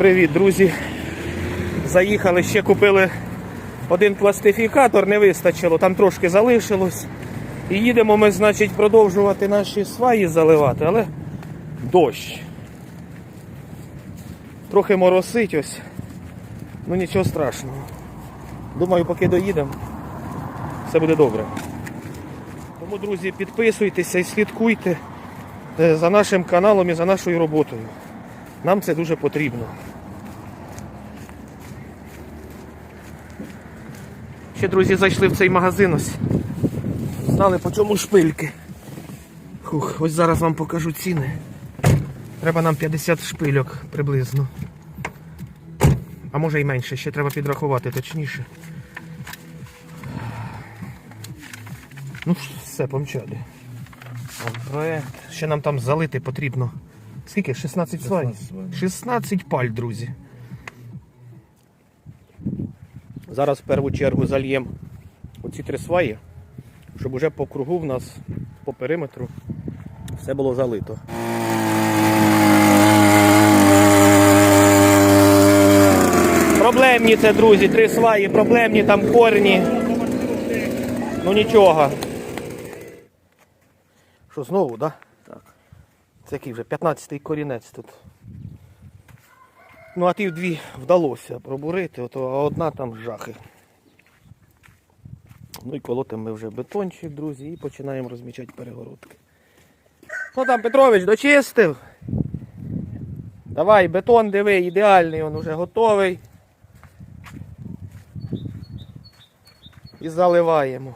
Привіт, друзі. Заїхали, ще купили один пластифікатор, не вистачило, там трошки залишилось. І їдемо ми, значить, продовжувати наші сваї заливати, але дощ. Трохи моросить ось. Ну нічого страшного. Думаю, поки доїдемо, все буде добре. Тому, друзі, підписуйтеся і слідкуйте е, за нашим каналом і за нашою роботою. Нам це дуже потрібно. Ще, друзі, зайшли в цей магазин ось. Знали по чому шпильки. Хух, ось зараз вам покажу ціни. Треба нам 50 шпильок приблизно. А може і менше, ще треба підрахувати точніше. Ну, все, помчали. Проект. Ще нам там залити потрібно. Скільки? 16 свай? 16 паль, друзі. Зараз в першу чергу зальємо оці три сваї, щоб уже по кругу в нас по периметру все було залито. Проблемні це, друзі, три сваї, проблемні там корні. Ну нічого. Що знову, так? Да? Так. Це який вже 15-й корінець тут. Ну, а ті дві вдалося пробурити, а одна там жахи. Ну і колотимо ми вже бетончик, друзі, і починаємо розмічати перегородки. Ну там Петрович дочистив. Давай, бетон диви, ідеальний, він вже готовий. І заливаємо.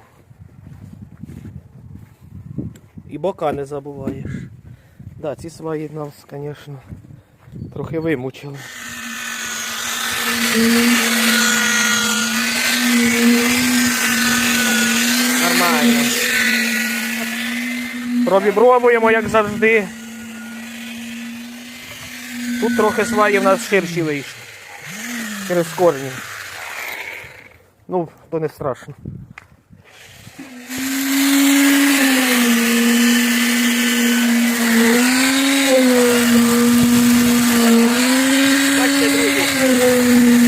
І бока не забуваєш. Да, ці свої нас, звісно, трохи вимучили. Нормально. Пробібровуємо, як завжди. Тут трохи сваї в нас ширші вийшли. Через корні. Ну, то не страшно. Бачите, друзі,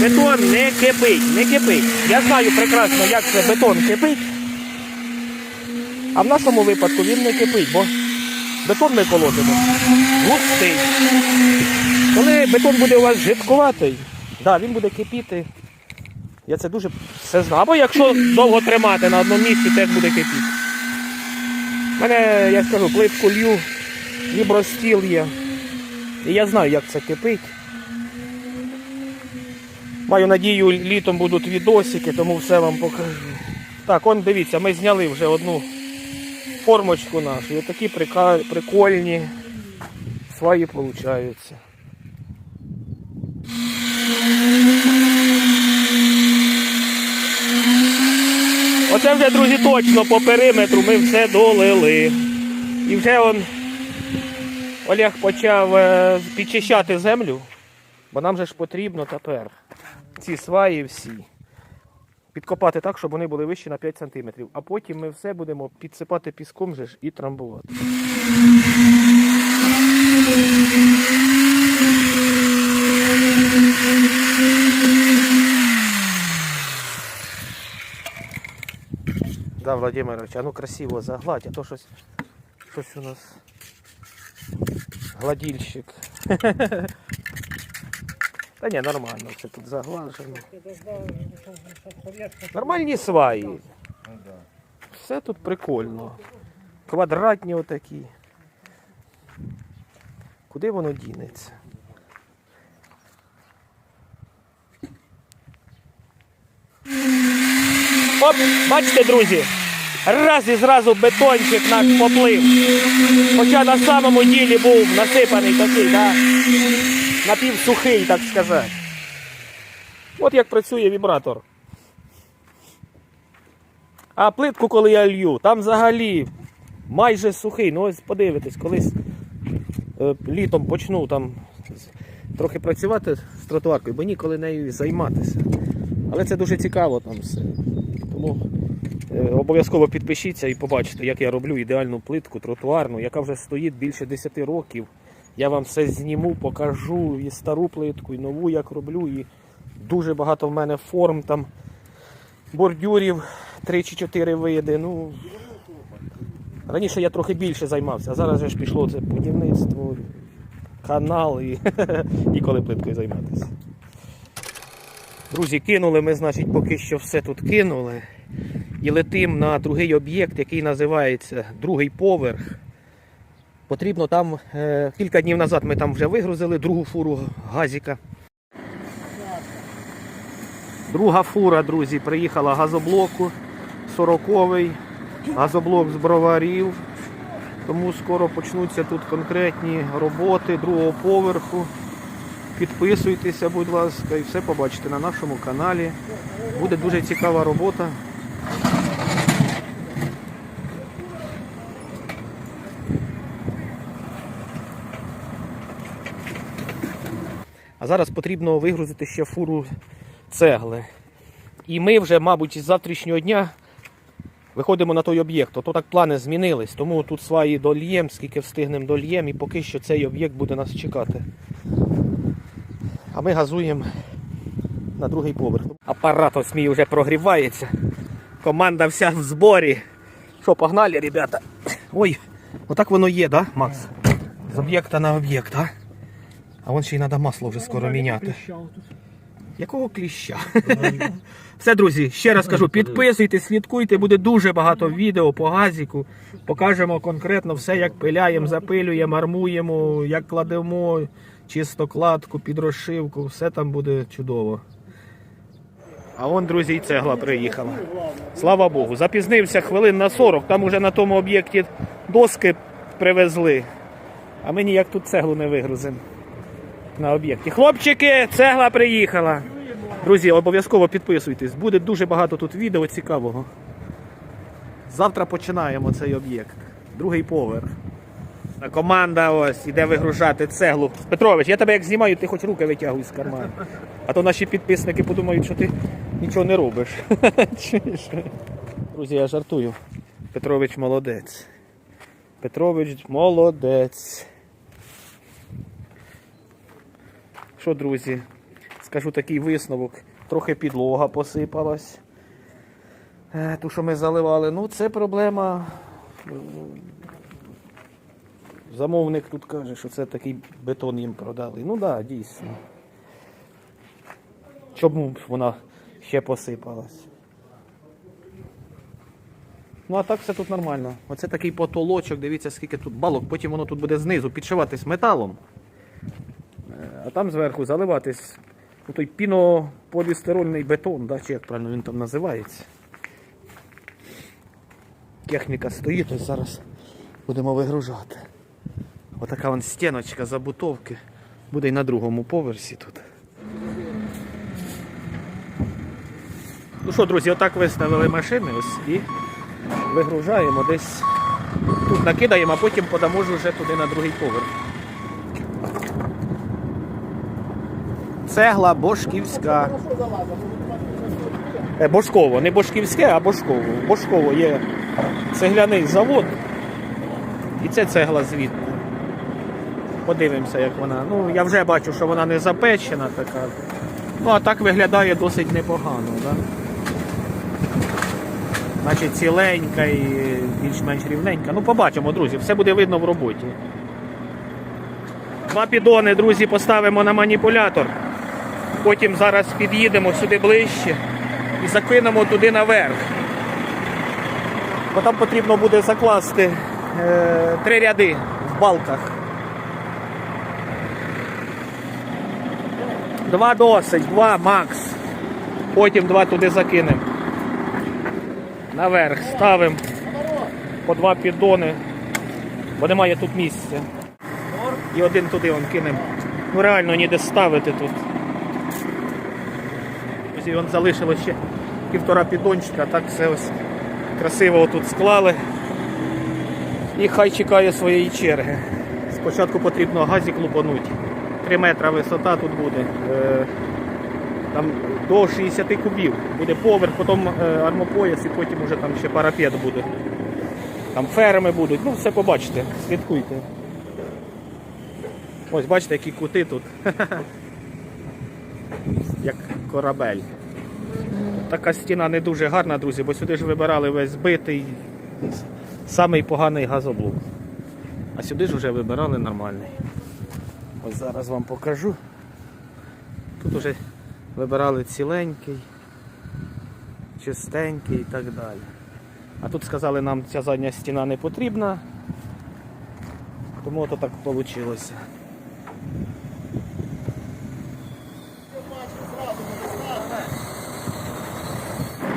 бетон не кипить, не кипить. Я знаю прекрасно, як це бетон кипить. А в нашому випадку він не кипить, бо бетон ми колотимо густий. Коли бетон буде у вас жидкуватий, да, він буде кипіти. Я це дуже все знаю. Або якщо довго тримати на одному місці, теж буде кипіти. У мене, я скажу, плитку лью, вібростіл є. І я знаю, як це кипить. Маю надію, літом будуть відосики, тому все вам покажу. Так, он дивіться, ми зняли вже одну формочку нашу. І такі прикольні свої получаються. Оце вже, друзі, точно по периметру ми все долили. І вже он Олег почав е, підчищати землю, бо нам же ж потрібно тепер ці сваї всі підкопати так, щоб вони були вищі на 5 см. А потім ми все будемо підсипати піском же ж і трамбувати. Да, Владимирович, а ну красиво загладь, а то щось, щось у нас гладільщик. Та ні, нормально, це тут заглажено. Нормальні сваї. Все тут прикольно. Квадратні отакі. Куди воно дінеться? Оп, бачите, друзі? Раз і зразу бетончик наш поплив. Хоча на самому ділі був насипаний такий, да? Напівсухий, так сказати. От як працює вібратор. А плитку, коли я лью, там взагалі майже сухий. Ну ось подивитесь, колись е, літом почну там трохи працювати з тротуаркою, бо ніколи нею займатися. Але це дуже цікаво там все. Тому е, обов'язково підпишіться і побачите, як я роблю ідеальну плитку тротуарну, яка вже стоїть більше 10 років. Я вам все зніму, покажу і стару плитку, і нову як роблю. І дуже багато в мене форм там бордюрів 3 чи 4 види. Ну, раніше я трохи більше займався, а зараз же ж пішло це будівництво, канал і ніколи плиткою займатися. Друзі, кинули ми, значить, поки що все тут кинули. І летим на другий об'єкт, який називається другий поверх. Потрібно там е, кілька днів назад ми там вже вигрузили другу фуру газіка. Друга фура, друзі, приїхала газоблоку 40-й, газоблок з броварів. Тому скоро почнуться тут конкретні роботи другого поверху. Підписуйтеся, будь ласка, і все побачите на нашому каналі. Буде дуже цікава робота. Зараз потрібно вигрузити ще фуру цегли. І ми вже, мабуть, з завтрашнього дня виходимо на той об'єкт. Ото так плани змінились. Тому тут свої дольєм, скільки встигнемо дольєм, і поки що цей об'єкт буде нас чекати. А ми газуємо на другий поверх. Апарат ось мій вже прогрівається. Команда вся в зборі. Що, погнали, ребята? Ой, отак воно є, да, Макс? З об'єкта на об'єкт, а? А вон ще й треба масло вже скоро міняти. Якого кліща? Все, друзі, ще раз кажу, підписуйтесь, слідкуйте, буде дуже багато відео по газіку. Покажемо конкретно все, як пиляємо, запилюємо, армуємо, як кладемо чистокладку, під розшивку, все там буде чудово. А вон, друзі, і цегла приїхала. Слава Богу, запізнився хвилин на 40, там уже на тому об'єкті доски привезли. А ми ніяк тут цеглу не вигрузимо на об'єкті. Хлопчики, цегла приїхала. Друзі, обов'язково підписуйтесь. Буде дуже багато тут відео цікавого. Завтра починаємо цей об'єкт. Другий поверх. Команда ось іде вигружати цеглу. Петрович, я тебе як знімаю, ти хоч руки витягуй з карману. А то наші підписники подумають, що ти нічого не робиш. Друзі, я жартую. Петрович молодець. Петрович молодець. Що, друзі, скажу такий висновок. Трохи підлога посипалась. Е, Ту, що ми заливали, ну це проблема. Замовник тут каже, що це такий бетон їм продали. Ну так, да, дійсно. Чому вона ще посипалась? Ну а так все тут нормально. Оце такий потолочок, дивіться, скільки тут балок, потім воно тут буде знизу підшиватись металом а там зверху заливатись ну, той пінополістирольний бетон, да, чи як правильно він там називається. Техніка стоїть, ось зараз будемо вигружати. Отака вон стіночка забутовки. Буде і на другому поверсі тут. Ну що, друзі, отак виставили машини ось і вигружаємо десь. Тут накидаємо, а потім подамо вже туди на другий поверх. Цегла Бошківська. Е, Бошково, не Бошківське, а Бошково. Бошково є цегляний завод. І це цегла звідти. Подивимося, як вона. Ну, я вже бачу, що вона не запечена така. Ну, а так виглядає досить непогано. Да? Значить, ціленька і більш-менш рівненька. Ну, побачимо, друзі, все буде видно в роботі. Два підони, друзі, поставимо на маніпулятор. Потім зараз під'їдемо сюди ближче і закинемо туди наверх. Бо там потрібно буде закласти е, три ряди в балках. Два досить, два макс. Потім два туди закинемо. Наверх ставимо по два піддони, бо немає тут місця. І один туди кинемо. Ну реально ніде ставити тут. Ось і он залишилось ще півтора піддончика, так все ось красиво тут склали. І хай чекає своєї черги. Спочатку потрібно газик лупануть. 3 метра висота тут буде. Е, Там до 60 кубів. Буде поверх, потім е, армопояс і потім уже там ще парапет буде. Там ферми будуть. Ну, все побачите, слідкуйте. Ось бачите, які кути тут. Як корабель. Така стіна не дуже гарна, друзі, бо сюди ж вибирали весь збитий, самий поганий газоблок. А сюди ж вже вибирали нормальний. Ось зараз вам покажу. Тут вже вибирали ціленький, чистенький і так далі. А тут сказали, нам ця задня стіна не потрібна, тому ото так вийшло.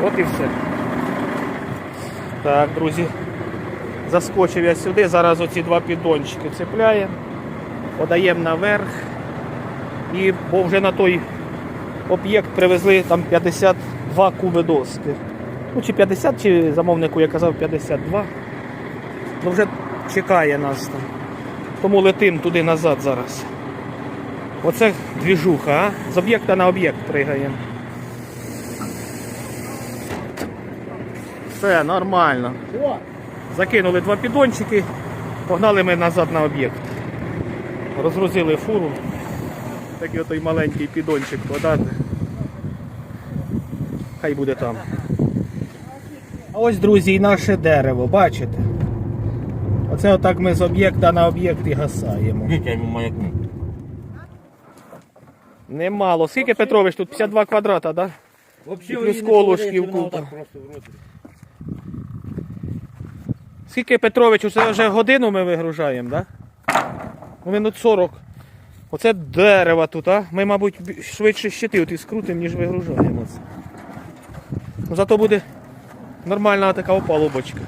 От і все. Так, друзі. Заскочив я сюди, зараз оці два піддончики цепляємо, подаємо наверх. І бо вже на той об'єкт привезли там 52 куби доски. Ну чи 50, чи замовнику я казав 52. Ну вже чекає нас там. Тому летим туди назад зараз. Оце двіжуха, а? З об'єкта на об'єкт пригаємо. Все, нормально. Закинули два піддончики, погнали ми назад на об'єкт. Розгрузили фуру. Такий отой маленький піддончик подати. Хай буде там. А ось, друзі, і наше дерево, бачите? Оце отак ми з об'єкта на об'єкт і гасаємо. Вітя йому маякну. Немало. Скільки Петрович тут? 52 квадрата, так? Да? І плюс колушків купа. Скільки Петрович, це вже годину ми вигружаємо, так? Да? Ну, Минут 40. Оце дерево тут, а? Ми, мабуть, швидше щити от і скрутимо, ніж вигружаємо. Ну, зато буде нормальна така опалубочка.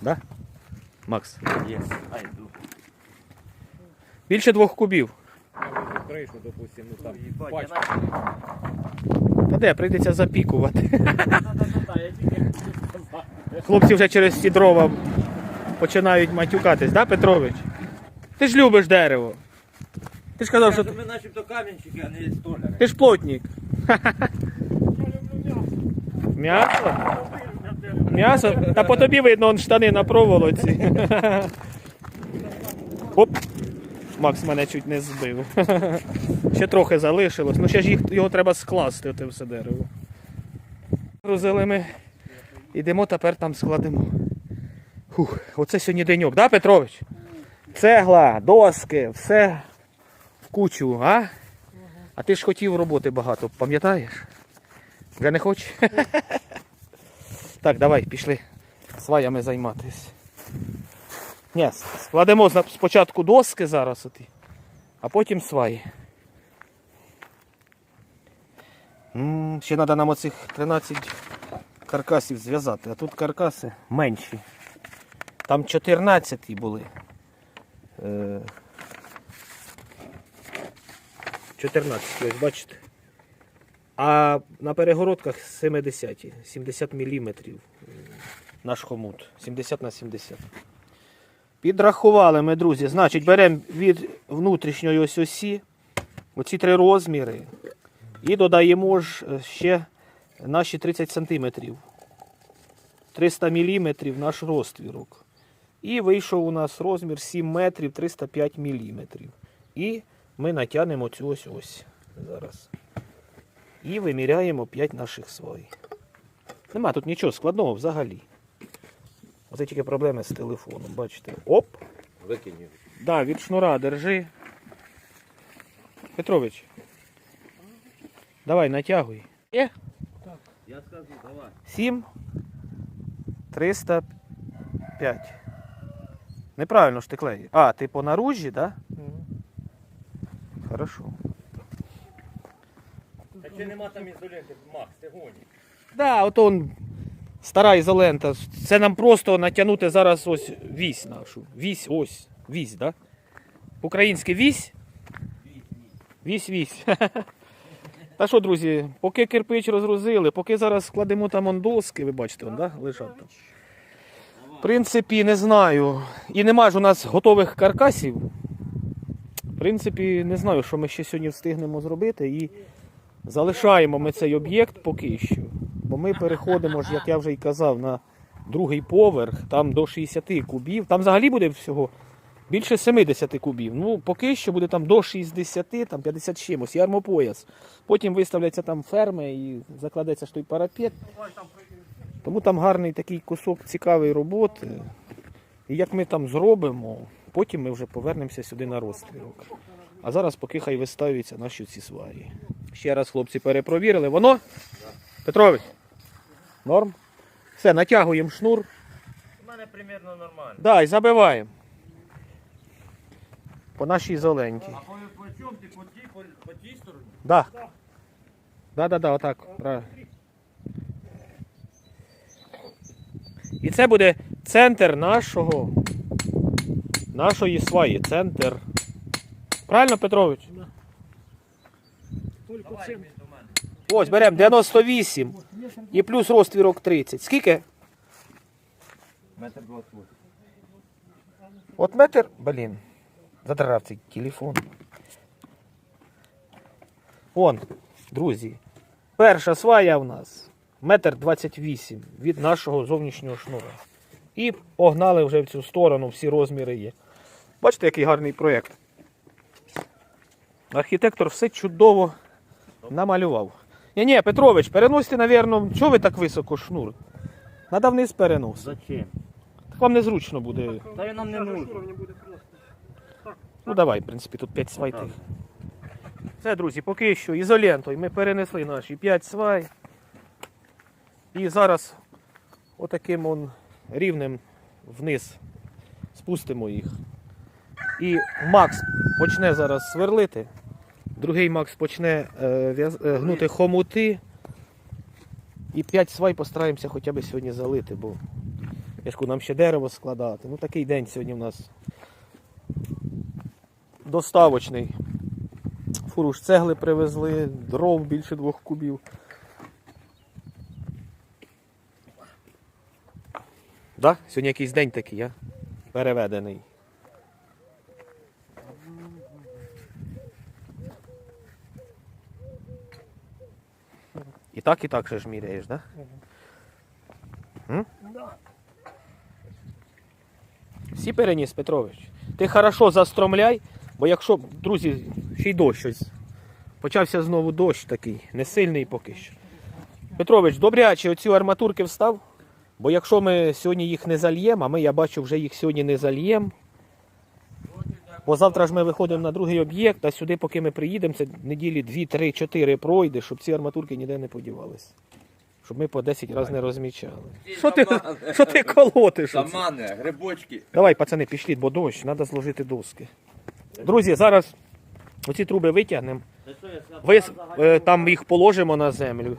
Да? Макс? Є. Більше двох кубів. Кришу, допустим, ну там Та де, прийдеться запікувати. Хлопці вже через ці дрова починають матюкатись, да, Петрович? Ти ж любиш дерево. Ти ж казав, що ти, Ми начебто камінчики, а не столяри. ти ж плотник. М'ясо? М'ясо? Та по тобі видно, он штани на проволоці. Оп. Макс мене чуть не збив. Ще трохи залишилось. Ну ще ж їх, його треба скласти, оте все дерево. Грузили ми. Ідемо тепер там складемо. Фух, оце сьогодні деньок, да, Петрович? Цегла, доски, все в кучу, а? А ти ж хотів роботи багато, пам'ятаєш? Вже не хочеш? Так, давай, пішли сваями займатися. Ні, складемо спочатку доски зараз, а потім сваї. Ще треба нам оцих 13 каркасів зв'язати, а тут каркаси менші. Там 14 були. Е, 14, ось бачите. А на перегородках 70, 70 мм наш хомут. 70 на 70. Підрахували ми, друзі. Значить, беремо від внутрішньої ось осі оці три розміри і додаємо ж е, ще наші 30 см. 300 мм наш розтвірок. І вийшов у нас розмір 7 метрів 305 мм. І ми натягнемо цю ось ось зараз. І виміряємо 5 наших свай. Нема тут нічого складного взагалі. Оце тільки проблеми з телефоном, бачите. Оп! Викинь. Да, від шнура держи. Петрович. Давай, натягуй. Є? Я скажу, давай. 7 305. Неправильно ж ти клеїш. А, ти по наружі, так? Да? Хорошо. А чи нема там ізоленти, Макс, ти гоні. Да, от он стара ізолента. Це нам просто натягнути зараз ось вісь нашу. Вісь, ось. Вісь, да? Українське вісь? Вісь, вісь. Та що, друзі, поки кирпич розгрузили, поки зараз складемо там доски, ви бачите, он, да? лежать там. В принципі, не знаю. І нема ж у нас готових каркасів. В принципі, не знаю, що ми ще сьогодні встигнемо зробити. І залишаємо ми цей об'єкт поки що. Бо ми переходимо як я вже й казав, на другий поверх, там до 60 кубів. Там взагалі буде всього Більше 70 кубів. Ну, поки що буде там до 60, там 50 з чимось, і армопояс. Потім виставляться там ферми і закладеться ж той парапет. Тому там гарний такий кусок цікавої роботи. І як ми там зробимо, потім ми вже повернемося сюди на розстрілок. А зараз поки хай виставляються наші ці сваї. Ще раз хлопці перепровірили. Воно? Петрович? Норм? Все, натягуємо шнур. У мене примерно нормально. Да, і забиваємо. По нашій зеленькій. А по, по чому ти по тій, по, по тій стороні? Да. Да, да, да, отак. Правильно. І це буде центр нашого. Нашої сваї. Центр. Правильно, Петрович? Давай до мене. Ось беремо 98 і плюс розтвірок 30. Скільки? Метр 28. От метр, блін, задрав цей телефон. Вон, друзі, перша свая в нас метр 28 від нашого зовнішнього шнура. І погнали вже в цю сторону, всі розміри є. Бачите, який гарний проєкт. Архітектор все чудово намалював. Ні, ні, Петрович, переносьте, напевно, чого ви так високо шнур? Надо вниз перенос. Зачем? Так вам незручно буде. Та й нам не нужно. Ну давай, в принципі, тут 5 свай тих. Все, друзі, поки що ізолентою ми перенесли наші 5 свай. І зараз отаким он рівнем вниз спустимо їх. І Макс почне зараз сверлити. Другий Макс почне е, е, гнути хомути. І 5 свай постараємося хоча б сьогодні залити, бо я ж кажу, нам ще дерево складати. Ну такий день сьогодні в нас доставочний. Фуру ж цегли привезли, дров більше двох кубів. Да? Сьогодні якийсь день такий, я переведений. І так, і так ще ж міряєш, да? М? Всі переніс, Петрович. Ти хорошо застромляй, бо якщо, друзі, ще й дощ ось. Почався знову дощ такий, не сильний поки що. Петрович, добряче оці арматурки встав, бо якщо ми сьогодні їх не зальємо, а ми, я бачу, вже їх сьогодні не зальємо. Бо завтра ж ми виходимо на другий об'єкт, а сюди, поки ми приїдемо, це неділі 2, 3, 4 пройде, щоб ці арматурки ніде не подівалися. Щоб ми по 10 разів не розмічали. Що ти, що ти колотиш? оце? Грибочки. Давай, пацани, пішліть, бо дощ, треба зложити доски. Друзі, зараз оці труби витягнемо, вис... е, там їх положимо на землю.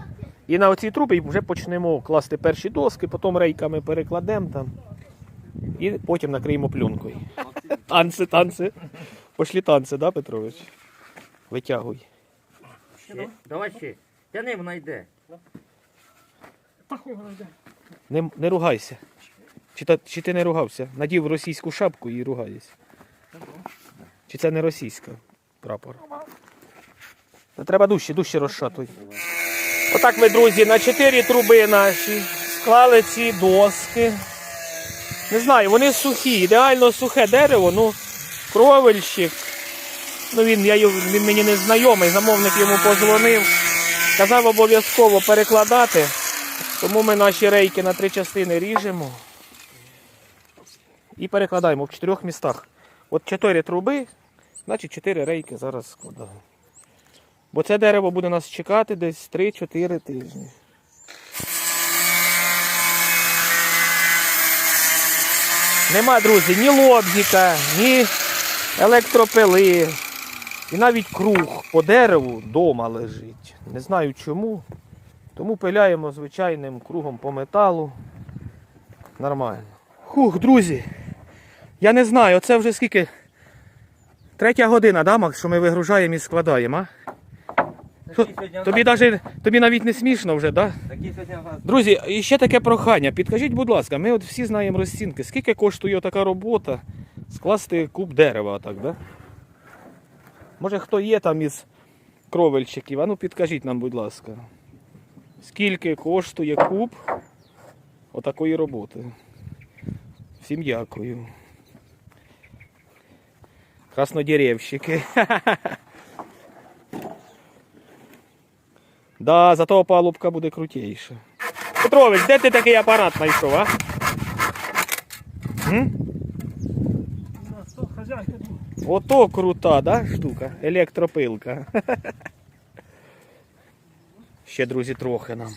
І на оці труби вже почнемо класти перші доски, потім рейками перекладемо там. І потім накриємо пленкою. Танці, танці. Пошлі танці, да, Петрович? Витягуй. Давай ще. Тяни, вона йде. Не, не ругайся. Чи, та, чи ти не ругався? Надів російську шапку і ругаєшся. Чи це не російська прапор? Треба дужче, дужче розшатуй. Отак ми, друзі, на чотири труби наші склали ці доски. Не знаю, вони сухі, ідеально сухе дерево, ну, кровельщик. Ну він, я, він мені не знайомий, замовник йому позвонив. Казав обов'язково перекладати. Тому ми наші рейки на три частини ріжемо і перекладаємо в чотирьох містах. От чотири труби, значить чотири рейки зараз складаємо. Бо це дерево буде нас чекати десь 3-4 тижні. Нема, друзі, ні лобзика, ні електропили. І навіть круг по дереву вдома лежить. Не знаю чому. Тому пиляємо звичайним кругом по металу. Нормально. Хух, друзі. Я не знаю, оце вже скільки. Третя година, да, Макс, що ми вигружаємо і складаємо, а? Тобі, даже, тобі навіть не смішно вже, да? Друзі, і ще таке прохання. Підкажіть, будь ласка, ми от всі знаємо розцінки. Скільки коштує така робота скласти куб дерева, так, да? Може хто є там із кровельщиків? А ну підкажіть нам, будь ласка. Скільки коштує куб отакої роботи? Всім дякую. Краснодеревщики. Да, зато опалубка буде крутіша. Петрович, де ти такий апарат знайшов, а? М? Ото крута, да, штука? Електропилка. Ще, друзі, трохи нам.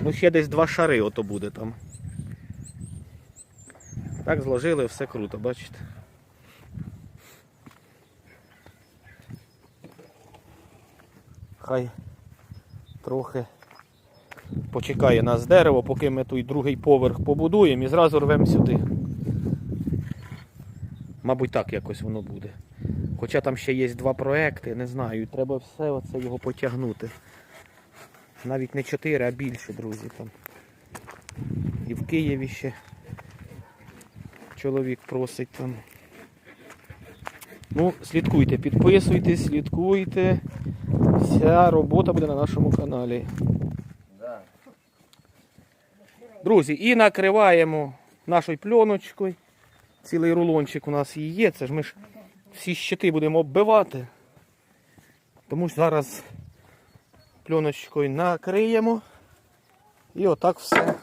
Ну, ще десь два шари ото буде там. Так зложили, все круто, бачите? Хай трохи почекає нас дерево, поки ми той другий поверх побудуємо і зразу рвемо сюди. Мабуть, так якось воно буде. Хоча там ще є два проекти, не знаю, треба все оце його потягнути. Навіть не чотири, а більше, друзі. там. І в Києві ще чоловік просить там. Ну, слідкуйте, підписуйтесь, слідкуйте. Вся робота буде на нашому каналі. Друзі, і накриваємо нашою пленочкою. Цілий рулончик у нас і є. Це ж ми ж всі щити будемо оббивати. Тому що зараз пленочкою накриємо і отак все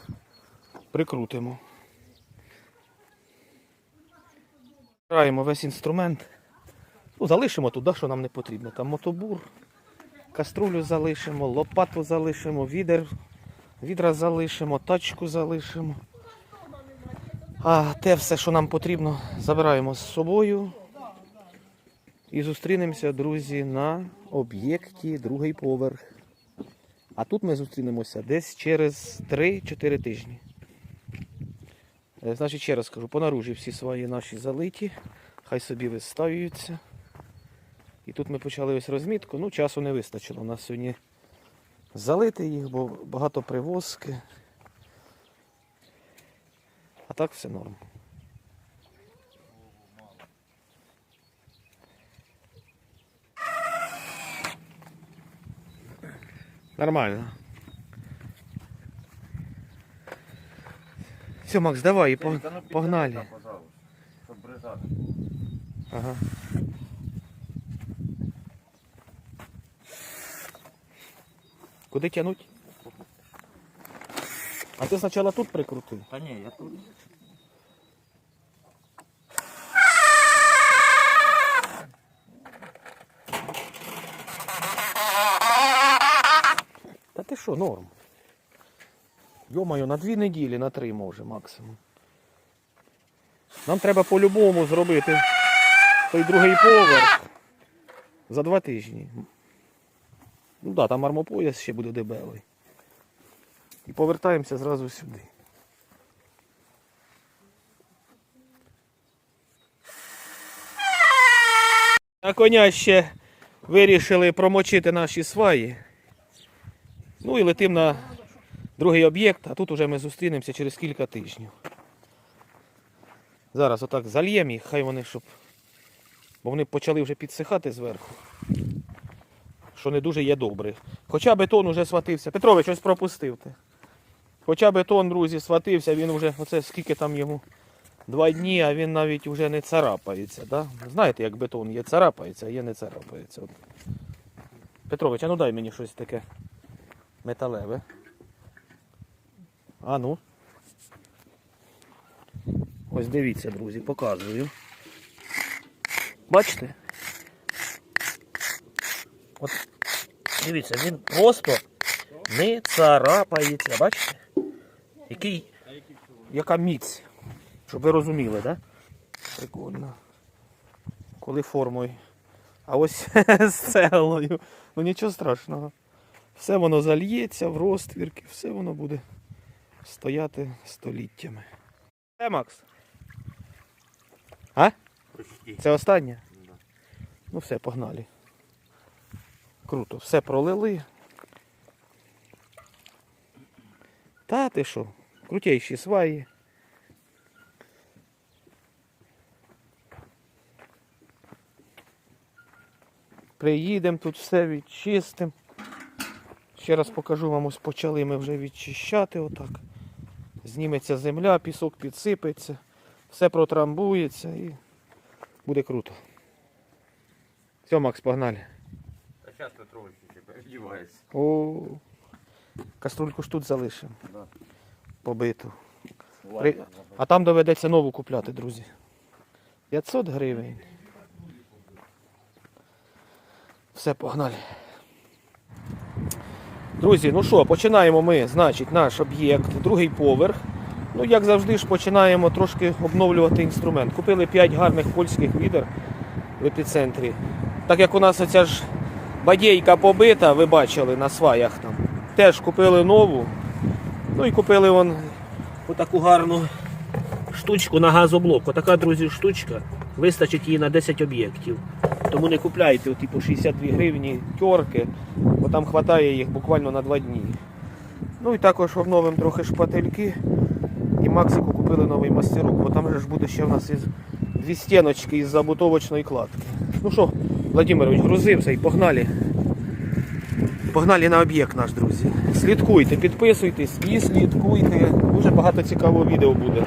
прикрутимо. Збираємо весь інструмент. Ну, залишимо туди, що нам не потрібно. Там мотобур, каструлю залишимо, лопату залишимо, відер, відра залишимо, тачку залишимо. А те все, що нам потрібно, забираємо з собою. І зустрінемося, друзі, на об'єкті другий поверх. А тут ми зустрінемося десь через 3-4 тижні. Е, Значить, ще раз кажу, понаружі всі свої наші залиті, хай собі виставюються. І тут ми почали ось розмітку. Ну, часу не вистачило. У нас сьогодні залити їх, бо багато привозки. А так все норм. Нормально. Все, Макс, давай, Та ну, погнали. Ага. Куди тянуть? А ти спочатку тут прикрути. Та ні, я тут. Та ти що, норм. Йомаю, на дві неділі, на три може максимум. Нам треба по-любому зробити той другий поверх за два тижні. Ну так, да, там армопояс ще буде дебелий. І повертаємося зразу сюди. На коня ще вирішили промочити наші сваї. Ну і летим на другий об'єкт, а тут уже ми зустрінемося через кілька тижнів. Зараз отак зальємо їх, хай вони щоб. Бо вони почали вже підсихати зверху. Що не дуже є добре. Хоча бетон уже сватився. Петрович, щось пропустив ти. Хоча бетон, друзі, сватився, він вже, оце скільки там йому два дні, а він навіть вже не царапається. Да? Знаєте, як бетон є царапається, а є не царапається. От. Петрович, а ну дай мені щось таке металеве. А ну. Ось дивіться, друзі, показую. Бачите? От дивіться, він просто не царапається, бачите? Який, яка міць. Щоб ви розуміли, так? Да? Прикольно. Коли формою. А ось з цеглою. Ну нічого страшного. Все воно зальється в розтвірки, все воно буде стояти століттями. Е, Макс? А? Це останнє? Ну все, погнали. Круто, все пролили. Та ти що? Крутейші сваї. Приїдемо тут все відчистимо. Ще раз покажу вам, ось почали ми вже відчищати отак. Зніметься земля, пісок підсипеться, все протрамбується і буде круто. Все, Макс, погнали. Зараз Петрович передівається. О, каструльку ж тут залишимо. Да. Побиту. При- А там доведеться нову купляти, друзі. 500 гривень. Все, погнали. Друзі, ну що, починаємо ми, значить, наш об'єкт, другий поверх. Ну, як завжди ж починаємо трошки обновлювати інструмент. Купили 5 гарних польських відер в епіцентрі. Так як у нас оця ж бадєйка побита, ви бачили на сваях там. Теж купили нову. Ну і купили вон отаку гарну штучку на газоблок. Отака, друзі, штучка. Вистачить її на 10 об'єктів. Тому не купляйте оті по 62 гривні тьорки, бо там вистачає їх буквально на 2 дні. Ну і також обновимо трохи шпательки. І Максику купили новий мастерок, бо там же ж буде ще в нас із дві стіночки із забутовочної кладки. Ну що, Владимирович, грузився і погнали. Погнали на об'єкт наш, друзі. Слідкуйте, підписуйтесь і слідкуйте. Дуже багато цікавого відео буде.